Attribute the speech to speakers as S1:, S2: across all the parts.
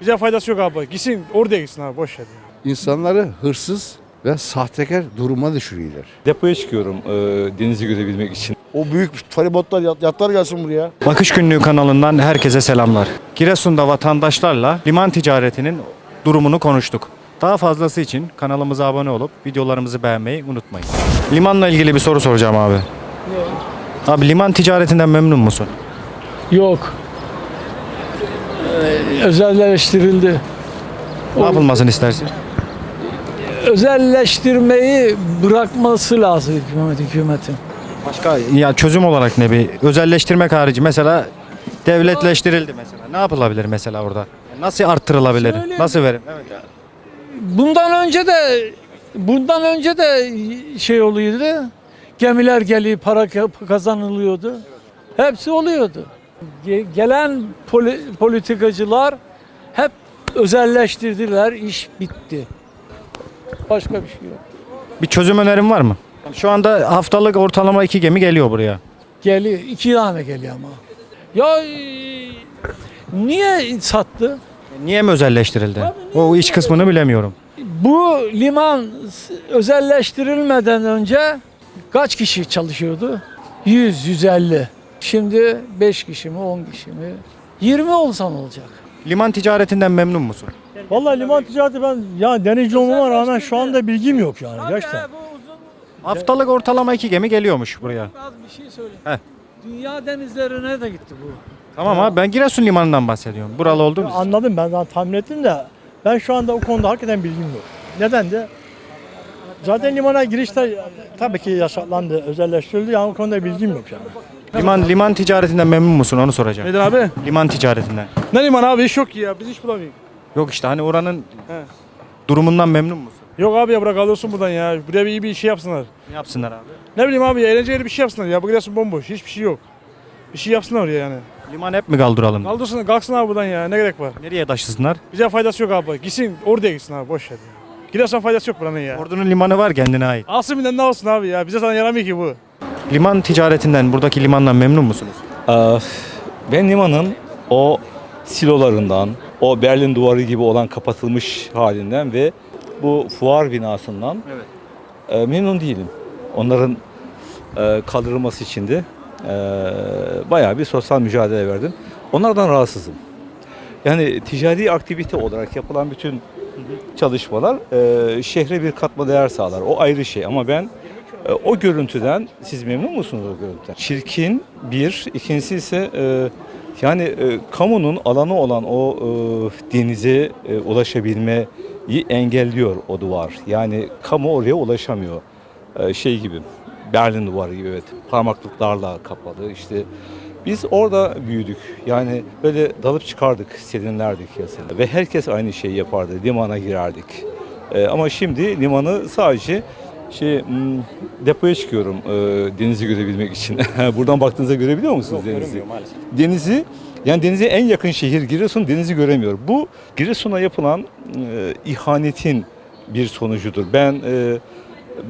S1: Bize faydası yok abi. Gitsin oraya gitsin abi boş ver.
S2: İnsanları hırsız ve sahtekar duruma düşürüyorlar.
S3: Depoya çıkıyorum e, denizi görebilmek için.
S4: O büyük feribotlar, yat- yatlar gelsin buraya.
S5: Bakış Günlüğü kanalından herkese selamlar. Giresun'da vatandaşlarla liman ticaretinin durumunu konuştuk. Daha fazlası için kanalımıza abone olup videolarımızı beğenmeyi unutmayın. Limanla ilgili bir soru soracağım abi. Abi liman ticaretinden memnun musun?
S6: Yok. Ee, özelleştirildi.
S5: Ne yapılmasını istersin?
S6: Özelleştirmeyi bırakması lazım hükümet, hükümetin.
S5: Başka ya çözüm olarak ne bir özelleştirmek harici mesela devletleştirildi mesela. Ne yapılabilir mesela orada? Nasıl arttırılabilir?
S6: Şöyle-
S5: Nasıl verim?
S6: Bundan önce de bundan önce de şey oluyordu. Gemiler gelip para ka- kazanılıyordu. Hepsi oluyordu. Ge- gelen poli- politikacılar hep özelleştirdiler, iş bitti. Başka bir şey yok.
S5: Bir çözüm önerim var mı? Şu anda haftalık ortalama iki gemi geliyor buraya.
S6: Geliyor, iki tane geliyor ama. Ya niye sattı?
S5: Niye mi özelleştirildi? O iç kısmını bilemiyorum.
S6: Bu liman özelleştirilmeden önce kaç kişi çalışıyordu? 100, 150. Şimdi 5 kişi mi, 10 kişi mi? 20 olsan olacak.
S5: Liman ticaretinden memnun musun?
S7: Vallahi liman ticareti ben yani denizci olmama rağmen şu anda bilgim yok yani gerçekten.
S5: Haftalık ortalama iki gemi geliyormuş buraya.
S6: Az bir şey söyle.
S5: Heh.
S6: Dünya denizlerine de gitti bu.
S5: Tamam abi ben Giresun limanından bahsediyorum. Buralı olduğum için.
S7: Anladım ben zaten tahmin ettim de ben şu anda o konuda hakikaten bilgim yok. Neden de zaten limana girişte tabii ki yasaklandı, özelleştirildi yani o konuda bilgim yok yani.
S5: Liman liman ticaretinden memnun musun onu soracağım.
S1: Neden abi?
S5: Liman ticaretinden.
S1: Ne liman abi iş yok ki ya. Biz iş bulamıyoruz.
S5: Yok işte hani oranın
S1: He.
S5: durumundan memnun musun?
S1: Yok abi ya bırak alıyorsun buradan ya. Buraya bir iyi bir şey yapsınlar.
S5: Ne yapsınlar abi?
S1: Ne bileyim abi ya eğlenceli bir şey yapsınlar ya. Bu Giresun bomboş. Hiçbir şey yok. Bir şey yapsınlar oraya yani.
S5: Liman hep mi kaldıralım?
S1: Kaldırsın kalksın abi buradan ya. Ne gerek var?
S5: Nereye taşısınlar?
S1: Bize faydası yok abi. Gitsin oraya gitsin abi boş ver ya. Giresun faydası yok buranın ya.
S5: Ordu'nun limanı var kendine ait.
S1: Alsın bir de ne olsun abi ya. Bize sana yaramıyor ki bu.
S5: Liman ticaretinden buradaki limandan memnun musunuz?
S3: Ee, ben limanın o silolarından, o Berlin duvarı gibi olan kapatılmış halinden ve bu fuar binasından e, memnun değilim. Onların e, kaldırılması için de e, bayağı bir sosyal mücadele verdim. Onlardan rahatsızım. Yani ticari aktivite olarak yapılan bütün çalışmalar e, şehre bir katma değer sağlar. O ayrı şey ama ben o görüntüden siz memnun musunuz o görüntüden? Çirkin bir, ikincisi ise e, yani e, kamunun alanı olan o e, denize e, ulaşabilmeyi engelliyor o duvar. Yani kamu oraya ulaşamıyor. E, şey gibi, Berlin duvarı gibi evet. Parmaklıklarla kapalı işte. Biz orada büyüdük. Yani böyle dalıp çıkardık, serinlerdik yazın. Ve herkes aynı şeyi yapardı. Limana girerdik. E, ama şimdi limanı sadece şey hmm, depoya çıkıyorum e, denizi görebilmek için. Buradan baktığınızda görebiliyor musunuz denizi? Denizi yani denize en yakın şehir Giresun denizi göremiyor. Bu Giresun'a yapılan e, ihanetin bir sonucudur. Ben e,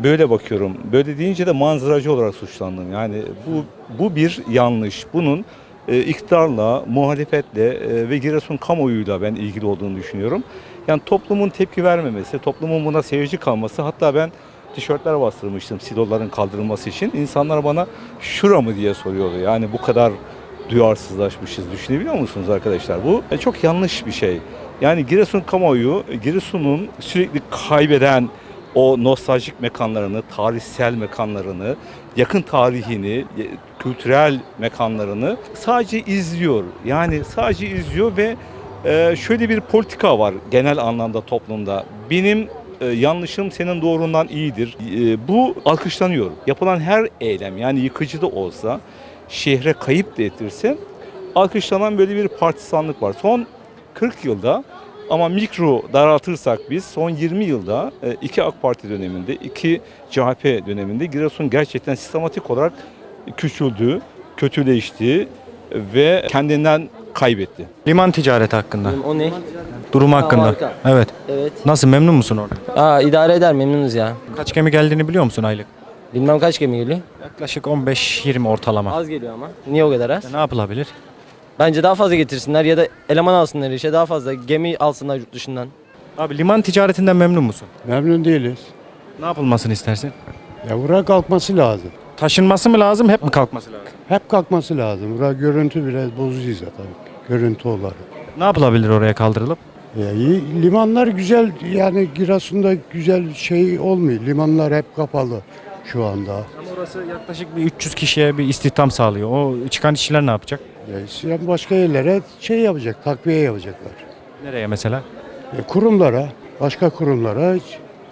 S3: böyle bakıyorum. Böyle deyince de manzaracı olarak suçlandım. Yani bu bu bir yanlış. Bunun e, iktidarla, muhalefetle e, ve Giresun kamuoyuyla ben ilgili olduğunu düşünüyorum. Yani toplumun tepki vermemesi, toplumun buna seyirci kalması hatta ben tişörtler bastırmıştım siloların kaldırılması için. İnsanlar bana şura mı diye soruyordu. Yani bu kadar duyarsızlaşmışız düşünebiliyor musunuz arkadaşlar? Bu e, çok yanlış bir şey. Yani Giresun kamuoyu, Giresun'un sürekli kaybeden o nostaljik mekanlarını, tarihsel mekanlarını, yakın tarihini, e, kültürel mekanlarını sadece izliyor. Yani sadece izliyor ve e, şöyle bir politika var genel anlamda toplumda. Benim e, yanlışım senin doğrundan iyidir. E, bu alkışlanıyor. Yapılan her eylem yani yıkıcı da olsa şehre kayıp da ettirse alkışlanan böyle bir partisanlık var. Son 40 yılda ama mikro daraltırsak biz son 20 yılda e, iki AK Parti döneminde, iki CHP döneminde Giresun gerçekten sistematik olarak küçüldü, kötüleşti ve kendinden kaybetti.
S5: Liman ticareti hakkında.
S8: O ne?
S5: Durumu hakkında.
S8: harika.
S5: Evet.
S8: Evet.
S5: Nasıl memnun musun orada?
S8: Aa idare eder memnunuz ya.
S5: Kaç gemi geldiğini biliyor musun aylık?
S8: Bilmem kaç gemi geliyor.
S5: Yaklaşık 15-20 ortalama.
S8: Az geliyor ama. Niye o kadar az?
S5: Ne yapılabilir?
S8: Bence daha fazla getirsinler ya da eleman alsınlar işe daha fazla gemi alsınlar yurt dışından.
S5: Abi liman ticaretinden memnun musun?
S2: Memnun değiliz.
S5: Ne yapılmasını istersin?
S2: Ya bura kalkması lazım.
S5: Taşınması mı lazım, hep mi kalkması lazım?
S2: Hep kalkması lazım. Bura görüntü bile bozucu zaten. Görüntü olarak.
S5: Ne yapılabilir oraya kaldırılıp?
S2: Ya iyi, limanlar güzel yani Giresun'da güzel şey olmuyor. Limanlar hep kapalı şu anda.
S5: Ama orası yaklaşık bir 300 kişiye bir istihdam sağlıyor. O çıkan işçiler ne yapacak?
S2: Ya, başka yerlere şey yapacak, takviye yapacaklar.
S5: Nereye mesela?
S2: E, kurumlara, başka kurumlara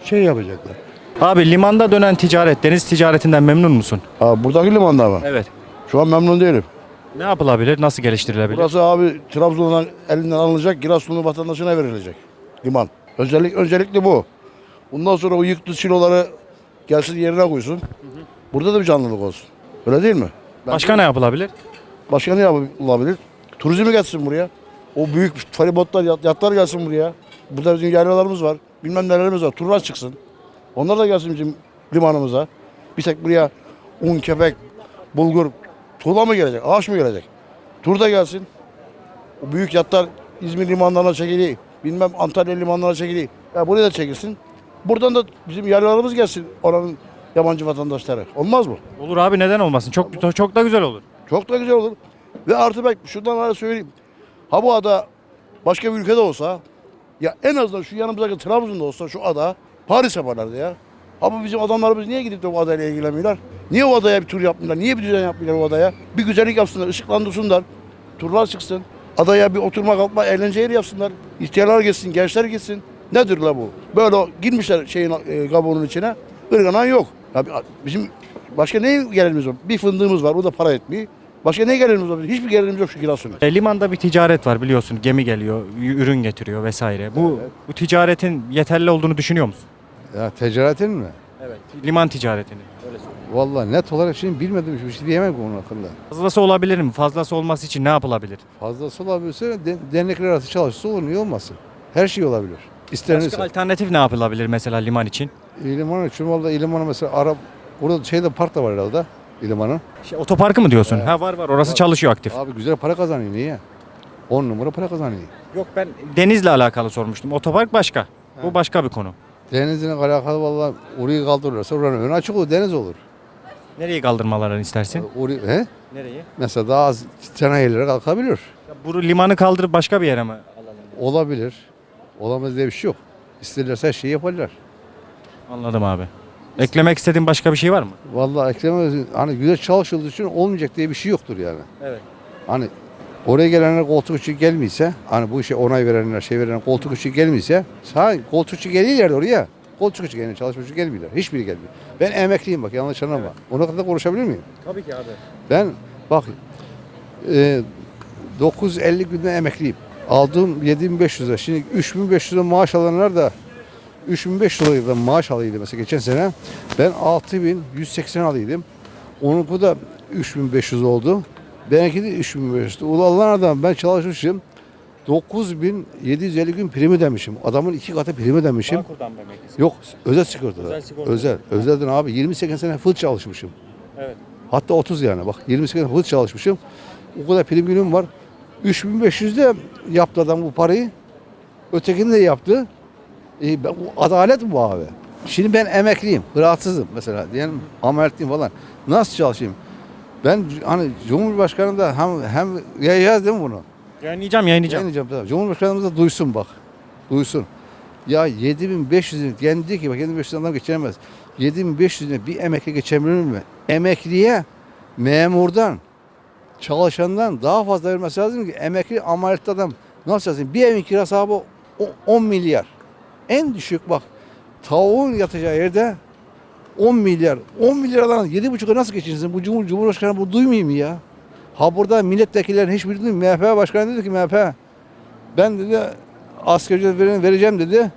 S2: şey yapacaklar.
S5: Abi limanda dönen ticaret, deniz ticaretinden memnun musun?
S4: Ha, buradaki limanda mı?
S5: Evet.
S4: Şu an memnun değilim.
S5: Ne yapılabilir, nasıl geliştirilebilir?
S4: Burası abi Trabzon'dan elinden alınacak, Giresunlu vatandaşına verilecek liman. Özellik, öncelikli bu. Bundan sonra o yüklü siloları gelsin yerine koysun. Burada da bir canlılık olsun. Öyle değil mi? Ben-
S5: Başka ne yapılabilir?
S4: Başka ne yapılabilir? Turizmi gelsin buraya. O büyük feribotlar, yat- yatlar gelsin buraya. Burada bizim yaylalarımız var. Bilmem nelerimiz var. Turlar çıksın. Onlar da gelsin bizim limanımıza. Bir tek buraya un, kepek, bulgur, tuğla mı gelecek? Ağaç mı gelecek? Tur da gelsin. O büyük yatlar İzmir limanlarına çekiliyor. Bilmem Antalya limanlarına çekiliyor. Ya buraya da çekilsin. Buradan da bizim yaylalarımız gelsin oranın yabancı vatandaşları. Olmaz mı?
S5: Olur abi neden olmasın? Çok çok da güzel olur.
S4: Çok da güzel olur. Ve artı bak şuradan hala söyleyeyim. Ha bu ada başka bir ülkede olsa ya en azından şu yanımızdaki Trabzon'da olsa şu ada Paris yaparlardı ya. Ha bu bizim adamlarımız niye gidip de bu adayla ilgilenmiyorlar? Niye o adaya bir tur yapmıyorlar? Niye bir düzen yapmıyorlar o adaya? Bir güzellik yapsınlar, ışıklandırsınlar. Turlar çıksın. Adaya bir oturma kalkma eğlence yeri yapsınlar. İhtiyarlar gitsin, gençler gitsin. Nedir la bu? Böyle girmişler şeyin e, kabuğunun içine. Irganan yok. Ya bi- bizim başka ne gelirimiz var? Bir fındığımız var. O da para etmiyor. Başka ne gelirimiz var? Hiçbir gelirimiz yok şu Giresun'da.
S5: E, limanda bir ticaret var biliyorsun. Gemi geliyor, ürün getiriyor vesaire. Bu bu ticaretin yeterli olduğunu düşünüyor musun?
S2: Ya ticaretin mi?
S5: Evet. Liman ticaretini.
S2: Vallahi net olarak şimdi bilmedim bir şey diyemem bunun hakkında.
S5: Fazlası olabilir mi? Fazlası olması için ne yapılabilir?
S2: Fazlası olabilirse de, dernekler arası çalışsa olur niye olmasın? Her şey olabilir.
S5: Başka
S2: İstenirse.
S5: alternatif ne yapılabilir mesela liman için?
S2: İliman için valla İliman'a mesela Arap burada şeyde park da var herhalde İliman'ın.
S5: Şey, otoparkı mı diyorsun? Ha var var orası çalışıyor aktif.
S2: Abi güzel para kazanıyor niye? 10 numara para kazanıyor.
S5: Yok ben denizle alakalı sormuştum. Otopark başka. Bu başka bir konu.
S2: Denizle alakalı valla orayı kaldırırlarsa oranın önü açık olur deniz olur.
S5: Nereyi kaldırmalarını istersin?
S2: Orayı, he?
S5: Nereyi?
S2: Mesela daha az sanayilere kalkabilir.
S5: Bu limanı kaldırıp başka bir yere mi alalım?
S2: Olabilir. Olamaz diye bir şey yok. İsterlerse her şeyi yaparlar.
S5: Anladım abi. Eklemek istediğin başka bir şey var mı?
S2: Vallahi ekleme hani güzel çalışıldığı için olmayacak diye bir şey yoktur yani.
S5: Evet.
S2: Hani oraya gelenler koltuk için gelmiyse hani bu işe onay verenler şey verenler koltuk için gelmiyse sağ koltuk için geliyorlar oraya. Koltuk için gelen çalışmak için gelmiyorlar. Hiçbiri gelmiyor. Ben emekliyim bak yanlış anlama. Ona kadar konuşabilir miyim?
S5: Tabii ki abi.
S2: Ben bak e, 950 günde emekliyim. Aldığım 7500 lira. Şimdi 3500 lira maaş alanlar da 3500 lira maaş alıyordum mesela geçen sene. Ben 6180 alıyordum. Onunki da 3500 oldu. Benimki de 3500. Ulan adam ben çalışmışım. 9750 gün primi demişim. Adamın iki katı primi demişim.
S5: Bağkur'dan demek
S2: Yok özel sigortada.
S5: Özel sigorta.
S2: Özel. Özelden abi 28 sene full çalışmışım.
S5: Evet.
S2: Hatta 30 yani bak 28 sene full çalışmışım. O kadar prim günüm var. 3500 de yaptı adam bu parayı. Ötekini de yaptı. E, ben, bu adalet mi bu abi? Şimdi ben emekliyim, rahatsızım mesela diyelim ameliyatlıyım falan. Nasıl çalışayım? Ben hani Cumhurbaşkanı da hem hem yayacağız değil mi bunu?
S5: Yayınlayacağım yayınlayacağım.
S2: Yayınlayacağım tabii. Cumhurbaşkanımız da duysun bak. Duysun. Ya 7500 lira kendi ki bak 7500 adam geçiremez. 7500 lira bir emekli geçebilir mi? Emekliye memurdan çalışandan daha fazla vermesi lazım ki emekli ameliyatlı adam nasıl yazayım? Bir evin kirası abi o- 10 milyar. En düşük bak tavuğun yatacağı yerde 10 milyar. 10 milyardan 7,5'a nasıl geçinsin? Bu Cumhur, Cumhurbaşkanı bu duymayayım ya. Ha burada milletvekillerin hiçbiri mi? MHP başkanı dedi ki MHP ben dedi asgari ücret veren- vereceğim dedi.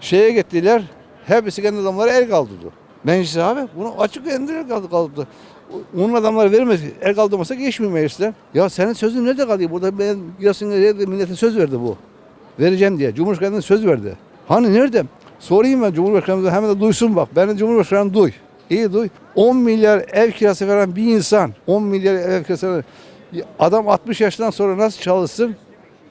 S2: Şeye gittiler. Hepsi kendi adamları el kaldırdı. Meclis abi bunu açık el kaldı kaldırdı. Onun adamları vermez. El kaldırmasa geçmiyor meclisler. Ya senin sözün nerede kalıyor? Burada ben Giresun'da millete söz verdi bu. Vereceğim diye. Cumhurbaşkanı söz verdi. Hani nerede? Sorayım ben Cumhurbaşkanımıza hemen de duysun bak. Beni Cumhurbaşkanı duy. İyi duy. 10 milyar ev kirası veren bir insan 10 milyar ev kirası veren Adam 60 yaşından sonra nasıl çalışsın?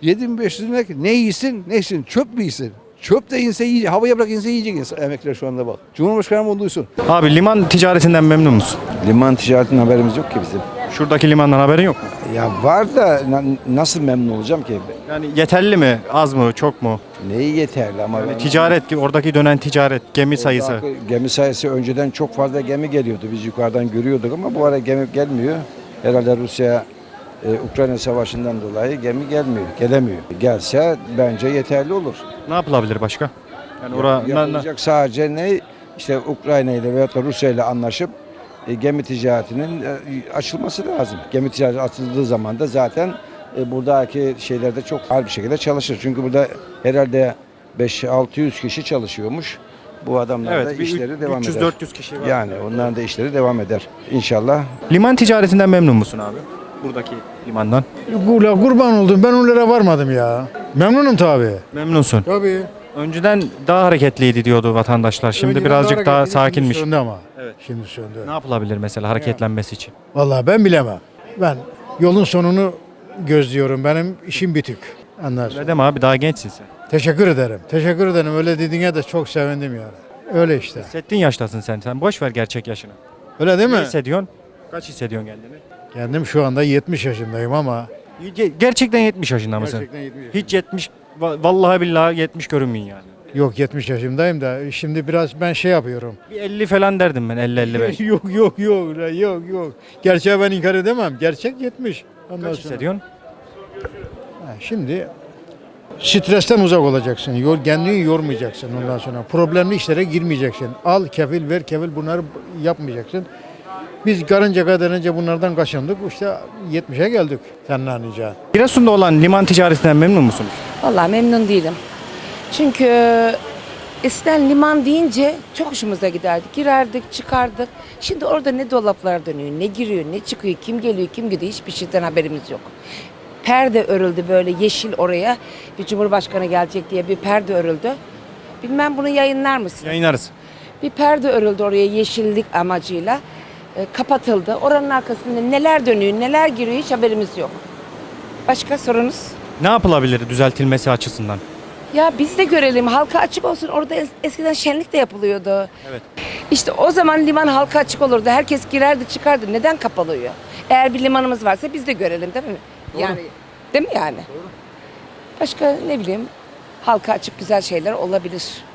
S2: 7500 lira ne yiyin ne yesin çöp mü yesin? Çöp de inse yiyecek. Havaya bırak inse yiyecek insan, emekliler şu anda bak. Cumhurbaşkanı bunu duysun.
S5: Abi liman ticaretinden memnun musun?
S9: Liman ticaretinden haberimiz yok ki bizim.
S5: Şuradaki limandan haberin yok mu?
S9: Ya var da na- nasıl memnun olacağım ki?
S5: Yani yeterli mi? Az mı? Çok mu?
S9: Neyi yeterli ama ben-
S5: Ticaret, oradaki dönen ticaret, gemi sayısı.
S9: Gemi sayısı önceden çok fazla gemi geliyordu. Biz yukarıdan görüyorduk ama bu ara gemi gelmiyor. Herhalde Rusya e, Ukrayna savaşından dolayı gemi gelmiyor, gelemiyor. Gelse bence yeterli olur.
S5: Ne yapılabilir başka? Yani ora, na- na-
S9: Yapılacak sadece ne? İşte Ukrayna ile veyahut da Rusya ile anlaşıp e, gemi ticaretinin e, açılması lazım. Gemi ticareti açıldığı zaman da zaten e, buradaki şeylerde çok ağır bir şekilde çalışır. Çünkü burada herhalde 5-600 kişi çalışıyormuş. Bu adamlar da
S5: evet, bir
S9: işleri devam eder.
S5: 300-400 kişi var.
S9: Yani onların da işleri devam eder. İnşallah
S5: Liman ticaretinden memnun musun abi? Buradaki limandan.
S10: Ula kurban oldum ben onlara varmadım ya. Memnunum tabi.
S5: Memnunsun.
S10: Tabii.
S5: Önceden daha hareketliydi diyordu vatandaşlar. Şimdi birazcık daha sakinmiş.
S10: Şimdi söndü ama.
S5: Evet.
S10: Şimdi söndü.
S5: Ne yapılabilir mesela hareketlenmesi için?
S10: Vallahi ben bilemem. Ben yolun sonunu gözlüyorum. Benim işim bitik. Anlarsın.
S5: Öyle deme abi daha gençsin sen.
S10: Teşekkür ederim. Teşekkür ederim. Öyle dediğine de çok sevindim yani. Öyle işte.
S5: Hissettiğin yaştasın sen. Sen boş ver gerçek yaşını.
S10: Öyle değil
S5: Ne
S10: mi?
S5: hissediyorsun? Kaç hissediyorsun kendini?
S10: Kendim şu anda 70 yaşındayım ama.
S5: Ge- Gerçekten 70 yaşında mısın?
S10: Gerçekten 70 yaşındayım.
S5: Hiç 70, va- vallahi billahi 70 görünmüyorsun yani.
S10: Yok 70 yaşındayım da şimdi biraz ben şey yapıyorum.
S5: Bir 50 falan derdim ben 50-55.
S10: yok yok yok la, yok yok. Gerçeği ben inkar edemem. Gerçek 70. Ondan
S5: Kaç
S10: sonra-
S5: hissediyorsun?
S10: Ha, Şimdi stresten uzak olacaksın. Yor, kendini yormayacaksın ondan sonra. Problemli işlere girmeyeceksin. Al kefil ver kefil bunları yapmayacaksın. Biz karınca kadar önce bunlardan kaçındık. İşte 70'e geldik. Sen ne anlayacaksın?
S5: Giresun'da olan liman ticaretinden memnun musunuz?
S11: Vallahi memnun değilim. Çünkü eskiden liman deyince çok hoşumuza giderdik. Girerdik, çıkardık. Şimdi orada ne dolaplar dönüyor, ne giriyor, ne çıkıyor, kim geliyor, kim gidiyor hiçbir şeyden haberimiz yok. Perde örüldü böyle yeşil oraya. Bir cumhurbaşkanı gelecek diye bir perde örüldü. Bilmem bunu yayınlar mısın?
S5: Yayınlarız.
S11: Bir perde örüldü oraya yeşillik amacıyla. E, kapatıldı. Oranın arkasında neler dönüyor, neler giriyor hiç haberimiz yok. Başka sorunuz?
S5: Ne yapılabilir düzeltilmesi açısından?
S11: Ya biz de görelim halka açık olsun. Orada es- eskiden şenlik de yapılıyordu.
S5: Evet.
S11: İşte o zaman liman halka açık olurdu. Herkes girerdi çıkardı. Neden kapalıyor? Eğer bir limanımız varsa biz de görelim değil mi? Yani değil mi yani? Başka ne bileyim halka açık güzel şeyler olabilir.